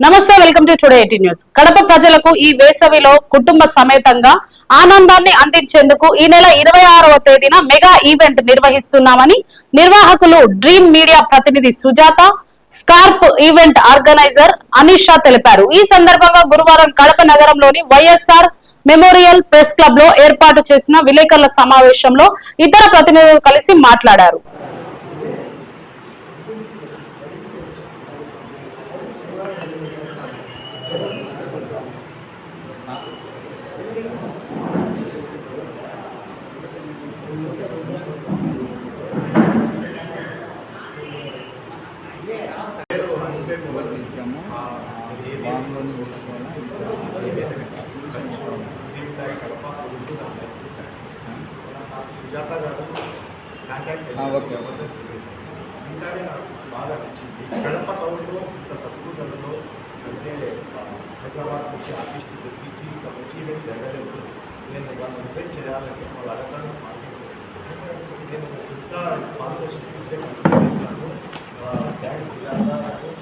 నమస్తే welcome to today eighty news. Kadapa ప్రజలకు ఈ వేసవిలో కుటుంబ సమేతంగా ఆనందాన్ని అందించేందుకు ఈ నెల ఇరవై ఆరవ తేదీన మెగా ఈవెంట్ నిర్వహిస్తున్నామని నిర్వాహకులు డ్రీమ్ మీడియా ప్రతినిధి సుజాత స్కార్ప్ ఈవెంట్ ఆర్గనైజర్ అనిషా తెలిపారు. ఈ సందర్భంగా గురువారం కడప నగరంలోని వైఎస్ఆర్ మెమోరియల్ ప్రెస్ క్లబ్లో ఏర్పాటు చేసిన విలేకరుల సమావేశంలో ఇతర ప్రతినిధులు కలిసి మాట్లాడారు. తీసాము బాండ్లోని సుజాత గారు కాంటాక్ట్ ఆ, ఓకే, ఓకే. ఇంకానే నాకు బాగా నచ్చింది కడప టౌన్లో ఇంత తక్కువ ధరలో అంటే హైదరాబాద్ నుంచి ఆర్టిస్ట్ తెప్పించి ఇక్కడ వచ్చి నేను జరగలేదు నేను వాళ్ళని ఇన్వైట్ చేయాలంటే మా వాళ్ళందరూ స్పాన్సర్ నేను చుట్ట స్పాన్సర్షిప్ ఇస్తే చేస్తాను థ్యాంక్స్ గారు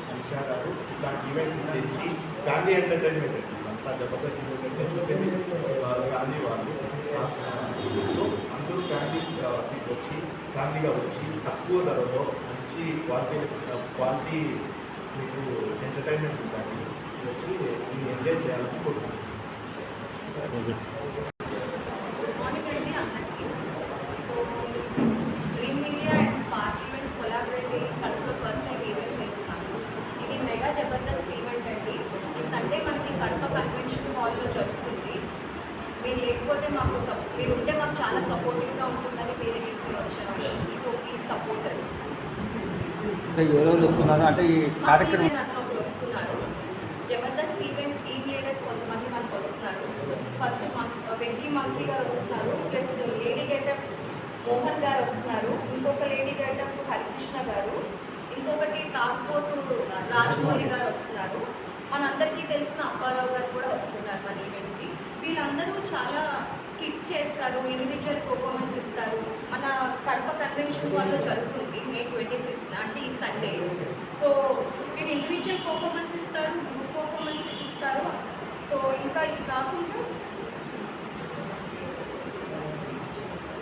అనిషా గారు ఇట్లాంటి ఈవెంట్స్ తెచ్చి ఫ్యామిలీ ఎంటర్టైన్మెంట్ అంతా జబర్దస్త్ ఈవెంట్ చూసేది ఫ్యామిలీ వాళ్ళు సో అందరూ ఫ్యామిలీ వచ్చి ఫ్యామిలీగా వచ్చి తక్కువ ధరలో మంచి క్వాలిటీ క్వాలిటీ మీకు ఎంటర్టైన్మెంట్ ఉంటుంది వచ్చి మీరు ఎంజాయ్ చేయాలని కోరుకుంటున్నాను. Good morning so dream media and first event ఇది మెగా జబర్దస్త్ ఈవెంట్ అండి. ఈ సండే మనకి కన్వెన్షన్ హాల్లో జరుగుతుంది. మీరు లేకపోతే మాకు మీరు ఉంటే మాకు చాలా సపోర్టివ్గా ఉంటుందని మీ దగ్గరికి వచ్చాను సో ప్లీజ్ సపోర్టర్స్ అంటే ఎవరెవరు వస్తున్నారు? అంటే ఈ కార్యక్రమం జబర్దస్త్ ఈవెంట్ టీమ్ లీడర్స్ కొంతమంది మనకు వస్తున్నారు. ఫస్ట్ వెంకీ మంకీ గారు వస్తున్నారు. ప్లస్ లేడీ గెటప్ మోహన్ గారు వస్తున్నారు. ఇంకొక లేడీ గెటప్ హరికృష్ణ గారు. ఇంకొకటి తాగుపోతు రాజమౌళి గారు వస్తున్నారు. మనందరికీ తెలిసిన అప్పారావు గారు కూడా వస్తున్నారు మన ఈవెంట్కి వీళ్ళందరూ చాలా స్కిట్స్ చేస్తారు ఇండివిజువల్ పర్ఫార్మెన్స్ ఇస్తారు. మన కడప కన్వెన్షన్ వాళ్ళు జరుగుతుంది మే ట్వంటీ సిక్స్త్ అంటే ఈ సండే సో వీళ్ళు ఇండివిజువల్ పర్ఫార్మెన్స్ ఇస్తారు గ్రూప్ పర్ఫార్మెన్సెస్ ఇస్తారు. సో ఇంకా ఇది కాకుండా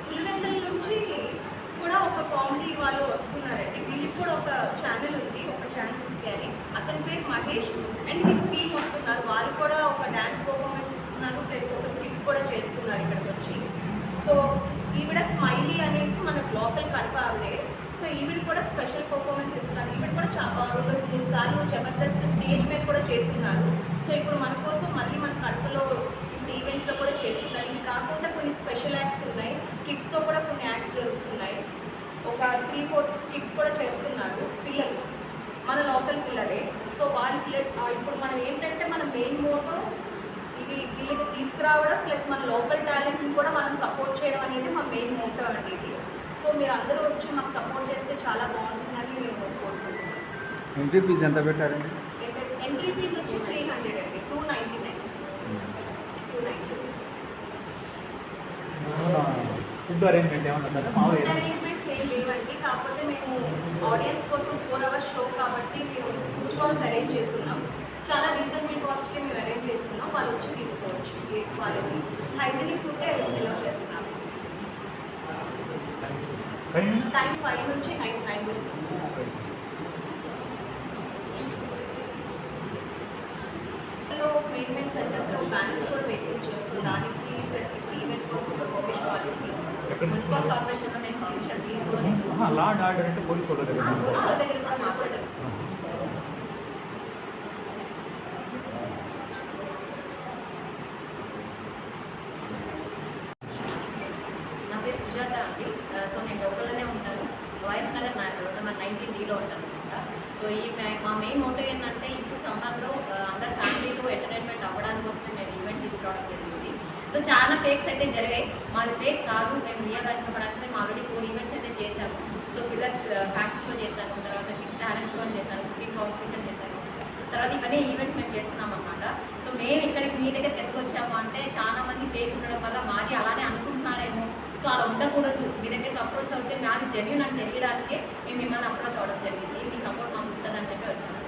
పులివెందుల నుంచి కూడా ఒక కామెడీ వాళ్ళు వస్తున్నారండి. వీళ్ళకి కూడా ఒక ఛానల్ ఉంది ఒక ఛాన్స్ ఇస్తే అని అతని పేరు మహేష్ అండ్ హిస్ టీమ్ వస్తున్నారు. వాళ్ళు కూడా ఒక డ్యాన్స్ పర్ఫార్మెన్స్ చేస్తున్నాను ప్లస్ ఒక స్కిట్ కూడా చేస్తున్నారు ఇక్కడికి వచ్చి. సో ఈవిడ స్మైలీ అనేసి మనకు లోకల్ కడప ఆవిడే సో ఈవిడ కూడా స్పెషల్ పర్ఫార్మెన్స్ ఇస్తున్నారు ఈవిడ కూడా చాలా మూడు సార్లు జబర్దస్త్ స్టేజ్ మీద కూడా చేస్తున్నారు. సో ఇప్పుడు మన కోసం మళ్ళీ మన కడపలో ఇప్పుడు ఈవెంట్స్లో కూడా చేస్తున్నారు. ఇవి కాకుండా కొన్ని స్పెషల్ యాక్ట్స్ ఉన్నాయి. కిడ్స్తో కూడా కొన్ని యాక్ట్స్ జరుగుతున్నాయి. ఒక త్రీ ఫోర్ కిడ్స్ కూడా చేస్తున్నారు పిల్లలు. మన లోకల్ పిల్లలే. సో వాళ్ళ పిల్ల- ఇప్పుడు మనం ఏంటంటే మన మెయిన్ మోటో ఇవి వీళ్ళకి తీసుకురావడం ప్లస్ మన లోకల్ టాలెంట్ని కూడా మనం సపోర్ట్ చేయడం అనేది మా మెయిన్ మోటో అండి ఇది. సో మీరు అందరూ వచ్చి మాకు సపోర్ట్ చేస్తే చాలా బాగుంటుందని నేను కోరుకుంటున్నాను ఎంట్రీ ఫీజు ఎంత పెట్టారండి ఎంట్రీ ఫీజు వచ్చి త్రీ హండ్రెడ్ అండి two ninety nine two ninety food arrangement ఏమన్నా ఫుడ్ అరేంజ్మెంట్స్ ఏం లేవండి కాకపోతే మేము ఆడియన్స్ కోసం ఫోర్ అవర్స్ షో కాబట్టి మేము ఫుడ్ స్టాల్స్ అరేంజ్ చేస్తున్నాం. చాలా రీజనబుల్ కాస్ట్కి మేము అరేంజ్ చేస్తున్నాం. వాళ్ళు వచ్చి తీసుకోవచ్చు. వాళ్ళకి హైజీనిక్ ఫుడ్ ఎలా చేస్తున్నాం టైం ఫైవ్ నుంచి నైన్ నైన్ మెయిన్ సెంటర్స్లో బ్యానర్స్ కూడా వేయించారు సో దానికి ప్లస్ ఈవెంట్ కోసం కూడా పర్మిషన్ ఎక్కడ తీసుకున్నాం మున్సిపల్? కార్పొరేషన్లో నేను పర్మిషన్ తీసుకొని. లా అండ్ ఆర్డర్ అంటే పోలీసు వాళ్ళ దగ్గర కూడా మాకు పేరు సుజాత అండి. సో నేను లోకల్లోనే ఉంటాను. వాయిస్ నగర్ నా రోడ్ నెంబర్ నైన్టీన్ డీలో ఉంటాను అనమాట. సో ఈ మా మెయిన్ మోటో ఏంటంటే ఇప్పుడు సమ్మర్లో అందరు ఫ్యామిలీతో ఎంటర్టైన్మెంట్ అవ్వడానికి వస్తే మేము ఈవెంట్ తీసుకురావడం జరిగింది. సో చాలా ఫేక్స్ అయితే జరిగాయి. మాది ఫేక్ కాదు. మేము రియల్గా చెప్పడానికి మేము ఆల్రెడీ ఫోర్ ఈవెంట్స్ అయితే చేశాము. సో పిల్లలు ఫ్యాషన్ షో చేశాను తర్వాత కిడ్స్ టాలెంట్ షో చేశాను కుకింగ్ కాంపిటీషన్ చేశాను తర్వాత ఇవన్నీ ఈవెంట్స్ మేము చేస్తున్నాం అనమాట. సో మేము ఇక్కడికి మీ దగ్గరికి ఎందుకు వచ్చాము అంటే చాలా మంది ఫేక్ ఉండడం వల్ల మాది అలానే అనుకుంటున్నారేమో సో అలా ఉండకూడదు. మీ దగ్గరికి అప్రోచ్ అవుతే మాది జెన్యున్ అని తెలియడానికే మేము మిమ్మల్ని అప్రోచ్ అవ్వడం జరిగింది. మీ సపోర్ట్ మాకు ఉంటుందని చెప్పి వచ్చాము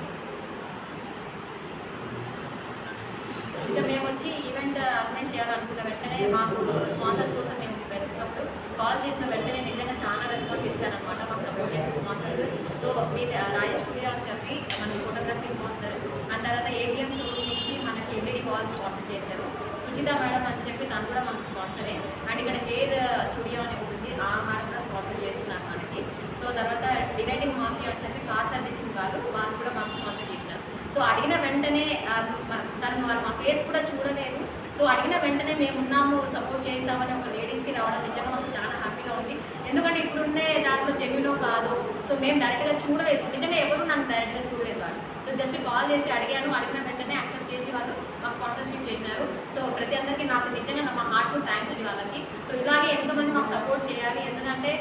ఇంకా మేము వచ్చి ఈవెంట్ అర్గనైజ్ చేయాలనుకున్న వెంటనే మాకు స్పాన్సర్స్ కోసం మేము వెళ్తున్నప్పుడు కాల్ చేసిన వెంటనే నిజంగా చాలా రెస్పాన్స్ ఇచ్చారనమాట మాకు సపోర్ట్ చేసిన స్పాన్సర్స్ సో మీ రాజేష్ స్టూడియో అని చెప్పి మన ఫోటోగ్రఫీ స్పాన్సర్ అండ్ తర్వాత ఏబిఎం షోరూమ్ నుంచి మనకి ఎల్ఈడి వాల్ స్పాన్సర్ చేశారు. సుచిత మేడం అని చెప్పి తను కూడా మనకు స్పాన్సరే. అండ్ ఇక్కడ హెయిర్ స్టూడియో అని ఉంది. ఆ మేడం కూడా స్పాన్సర్ చేస్తున్నారు మనకి. సో తర్వాత డిలైటింగ్ మాఫియా అని చెప్పి కార్ సర్వీసింగ్ వాళ్ళు వాళ్ళు కూడా మనకు స్పాన్సర్ చేసినారు. సో అడిగిన వెంటనే తను వాళ్ళు మా ఫేస్ కూడా చూడలేదు. సో అడిగిన వెంటనే మేము ఉన్నాము సపోర్ట్ చేస్తామని ఒక లేడీస్కి రావడం నిజంగా మాకు చాలా హ్యాపీగా ఉంది ఎందుకంటే ఇప్పుడుండే దాంట్లో జెన్యునో కాదు. సో మేము డైరెక్ట్గా చూడలేదు. నిజంగా ఎవరు నన్ను డైరెక్ట్గా చూడలేదు వాళ్ళు. సో జస్ట్ కాల్ చేసి అడిగాను. అడిగిన వెంటనే యాక్సెప్ట్ చేసి వాళ్ళు మాకు స్పాన్సర్షిప్ చేసినారు. సో ప్రతి అందరికీ నాకు నిజంగా మా హార్ట్ఫుల్ థ్యాంక్స్ అండి వాళ్ళకి. సో ఇలాగే ఎంతోమంది మాకు సపోర్ట్ చేయాలి. ఎందుకంటే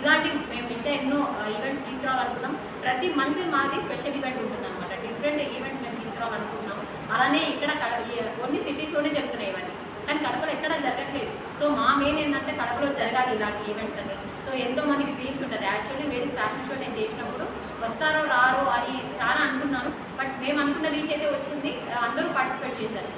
ఇలాంటి మేము ఇంకా ఎన్నో ఈవెంట్స్ తీసుకురావాలనుకున్నాం. ప్రతి మంత్ మాది స్పెషల్ ఈవెంట్ ఉంటుంది అనమాట డిఫరెంట్ ఈవెంట్ మేము తీసుకురావాలనుకుంటున్నాం అలానే ఇక్కడ కొన్ని సిటీస్లోనే చెప్తున్నాయి ఎక్కడ జరగట్లేదు. సో మా మెయిన్ ఏంటంటే కడపలో జరగాలి ఇలాంటి ఈవెంట్స్ అన్ని. సో ఎంతో మందికి డ్రీమ్స్ ఉంటుంది. యాక్చువల్లీ లేడీస్ ఫ్యాషన్ షో నేను చేసినప్పుడు వస్తారో రారో అని చాలా అనుకున్నాను. బట్ మేము అనుకున్న రీచ్ అయితే వచ్చింది. అందరూ పార్టిసిపేట్ చేశారు.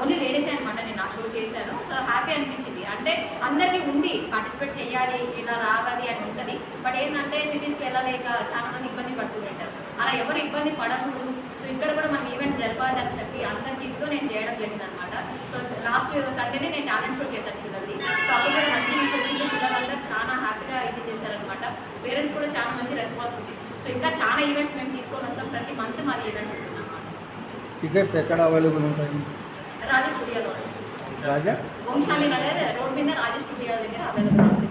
ఓన్లీ లేడీసే అనమాట నేను ఆ షో చేశాను. సో హ్యాపీ అనిపించింది. అంటే అందరికీ ఉంది పార్టిసిపేట్ చేయాలి ఇలా రావాలి అని ఉంటుంది. బట్ ఏంటంటే సిటీస్కి వెళ్ళలేక చాలా మంది ఇబ్బంది పడుతుంటారు అలా ఎవరు ఇబ్బంది పడకూడదు సో ఇక్కడ కూడా మనం ఈవెంట్ జరపాలి అని చెప్పి అందరికి ఇస్తూ నేను చేయడం జరిగింది అనమాట సో లాస్ట్ సండేనే నేను టాలెంట్ షో చేశాను పిల్లల్ని సో అప్పుడు కూడా మంచి రీచ్ వచ్చింది. పిల్లలందరూ చాలా హ్యాపీగా ఇది చేశారనమాట. పేరెంట్స్ కూడా చాలా మంచి రెస్పాన్స్ ఉంది. సో ఇంకా చాలా ఈవెంట్స్ మేము తీసుకొని వస్తాం. ప్రతి మంత్ మాది ఈవెంట్ ఉంటుంది అనమాట టికెట్స్ ఎక్కడ అవైలబుల్ ఉంటాయి? రాజేష్ స్టూడియోలో. రాజా? వంశాలి నగర్ రోడ్ మీద రాజేష్ స్టూడియో దగ్గర అవైలబుల్